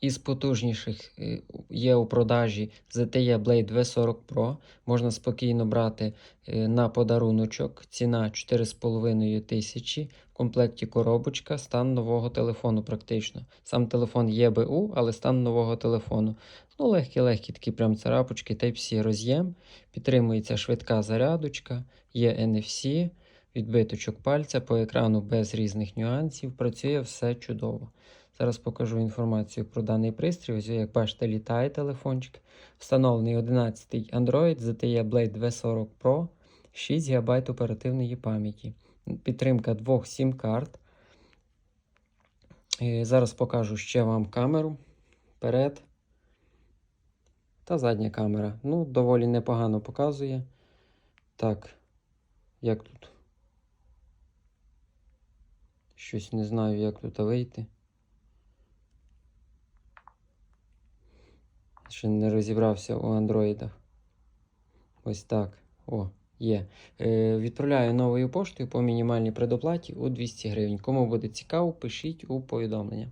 із потужніших е, є у продажі ZTE Blade V40 Pro. Можна спокійно брати е, на подаруночок. Ціна 4,5 тисячі. В комплекті коробочка, стан нового телефону практично. Сам телефон є БУ, але стан нового телефону. Ну, легкі-легкі такі прям царапочки, Type-C роз'єм. Підтримується швидка зарядочка, є NFC, відбиточок пальця по екрану без різних нюансів. Працює все чудово. Зараз покажу інформацію про даний пристрій. Ось, як бачите, літає телефончик. Встановлений 11 Android ZTE Blade V40 Pro, 6 ГБ оперативної пам'яті. Підтримка двох SIM-карт. Е, Зараз покажу ще вам камеру. Вперед. Та задня камера. Ну, доволі непогано показує. Так, як тут? Щось не знаю, як тут вийти. Ще не розібрався у андроїдах. Ось так. О, є. Е, відправляю новою поштою по мінімальній предоплаті у 200 гривень. Кому буде цікаво, пишіть у повідомлення.